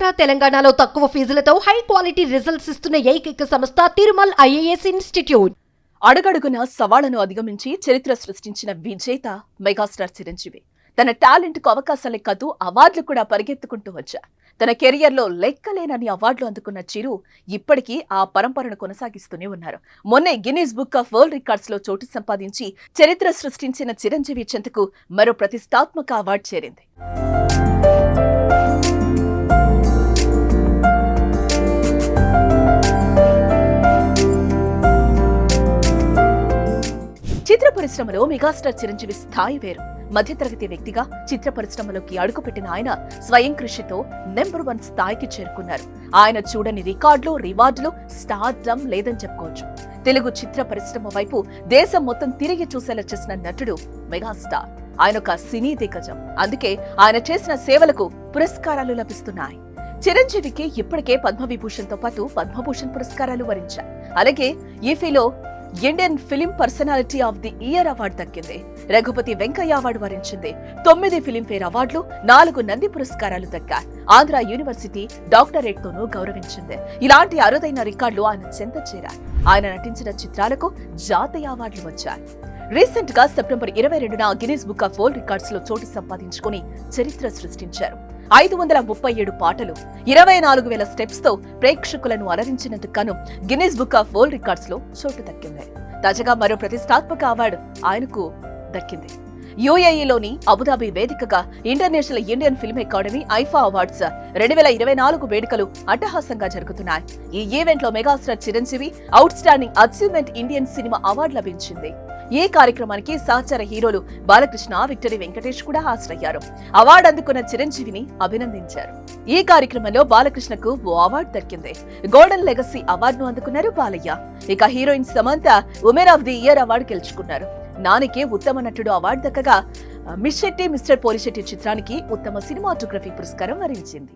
ఆంధ్ర తెలంగాణలో తక్కువ ఫీజులతో high quality results ఇస్తున్న ఏకైక సంస్థ తిరుమల్ ఐఏఎస్ ఇన్స్టిట్యూట్. అడుగడుగున సవాళ్ళను అధిగమించి చరిత్ర సృష్టించిన విజేత మెగాస్టార్ చిరంజీవి. తన టాలెంట్కు అవకాశాలే కాదు అవార్డులు కూడా పరిగెత్తుకుంటూ వచ్చా తన కెరియర్లో లెక్కలేనని అవార్డులు అందుకున్న చిరు ఇప్పటికీ ఆ పరంపరను కొనసాగిస్తూనే ఉన్నారు. మొన్నే గిన్నీస్ బుక్ ఆఫ్ వరల్డ్ రికార్డ్స్లో చోటు సంపాదించి చరిత్ర సృష్టించిన చిరంజీవి చెంతకు మరో ప్రతిష్టాత్మక అవార్డు చేరింది. పరిశ్రమలో మెగాస్టార్ చిరంజీవి స్థాయి వేరు. మధ్యతరగతి వ్యక్తిగా చిత్ర పరిశ్రమలోకి అడుగుపెట్టిన ఆయన స్వయం కృషితో నెంబర్ వన్ స్థాయికి చేరుకున్నారు. ఆయన చూడని రికార్డులు రివార్డులు స్టార్డమ్ లేదని చెప్పుకోవచ్చు. తెలుగు చిత్ర పరిశ్రమ వైపు దేశం మొత్తం తిరిగి చూసేలా చేసిన నటుడు మెగాస్టార్. ఆయన ఒక సినీ దిగ్గజం. అందుకే ఆయన చేసిన సేవలకు పురస్కారాలు లభిస్తున్నాయి. చిరంజీవికి ఇప్పటికే పద్మవిభూషణ్తో పాటు పద్మభూషణ్ పురస్కారాలు వరించారు అలాగే ఈఫీలో Indian film personality of the year award దక్కింది. రఘుపతి వెంకయ్య అవార్డు వరించింది. తొమ్మిది ఫిలింఫేర్ అవార్డులు నాలుగు నంది పురస్కారాలు దక్కాయి ఆంధ్ర యూనివర్సిటీ డాక్టరేట్ తోనూ గౌరవించింది. ఇలాంటి అరుదైన రికార్డులు ఆయన చెంత చేరాయి ఆయన నటించిన చిత్రాలకు జాతీయ అవార్డులు వచ్చాయి. రీసెంట్గా సెప్టెంబర్ ఇరవై రెండున గినీస్ బుక్ ఆఫ్ వరల్డ్ రికార్డ్స్లో చోటు సంపాదించుకుని చరిత్ర సృష్టించారు. ఐదు వందల ముప్పై ఏడు పాటలు ఇరవై నాలుగు వేల స్టెప్స్తో ప్రేక్షకులను అలరించినందుకు గిన్నీస్ బుక్ ఆఫ్ వరల్డ్ రికార్డ్స్లో చోటు దక్కింది. తాజాగా మరో ప్రతిష్టాత్మక అవార్డు ఆయనకు దక్కింది. యుఏఈలోని అబుదాబి వేదికగా International Indian Film Academy IIFA awards రెండు వేల ఇరవై నాలుగు వేడుకలు అట్టహాసంగా జరుగుతున్నాయి. ఈ ఈవెంట్లో megastar Chiranjeevi outstanding achievement Indian cinema award లభించింది. ఈ కార్యక్రమానికి సహచర హీరోలు బాలకృష్ణ విక్టరీ వెంకటేష్ కూడా హాజరయ్యారు. అవార్డు అందుకున్న చిరంజీవిని అభినందించారు. ఈ కార్యక్రమంలో బాలకృష్ణకు ఓ అవార్డు దక్కింది. గోల్డెన్ లెగసీ అవార్డును అందుకున్నారు బాలయ్య. ఇక heroine Samantha woman of the year award గెలుచుకున్నారు. నానికే ఉత్తమ నటుడు అవార్డు దక్కగా మిస్ శెట్టి మిస్టర్ పోలిశెట్టి చిత్రానికి ఉత్తమ సినిమాటోగ్రఫీ పురస్కారం వరించింది.